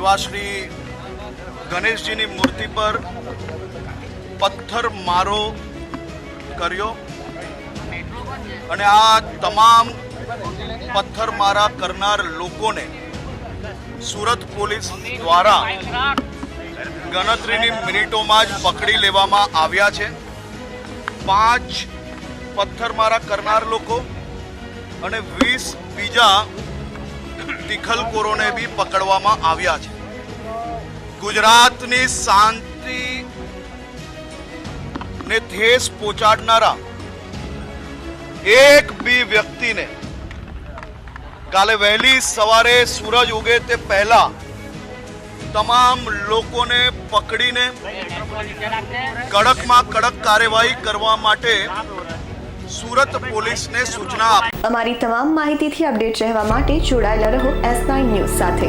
એવા શ્રી ગણેશજીની મૂર્તિ પર પથ્થર મારો કર્યો અને આ તમામ પથ્થરમારા કરનાર લોકોને સુરત પોલીસ દ્વારા ગણતરીની મિનિટોમાં જ પકડી લેવામાં આવ્યા છે. પાંચ પથ્થરમારા કરનાર લોકો અને વીસ બીજા તિખલખોરોને બી પકડવામાં આવ્યા છે. ગુજરાતની શાંતિ ને ઠેસ પહોંચાડનારા એક બી વ્યક્તિને કાલે વહેલી સવારે સૂરજ ઉગે તે પહેલા તમામ લોકોને પકડીને કડકમાં કડક કાર્યવાહી કરવા માટે સુરત પોલીસને સૂચના અમારી તમામ માહિતીથી અપડેટ રહેવા માટે જોડાયેલા રહો એસ નાઇન ન્યૂઝ સાથે.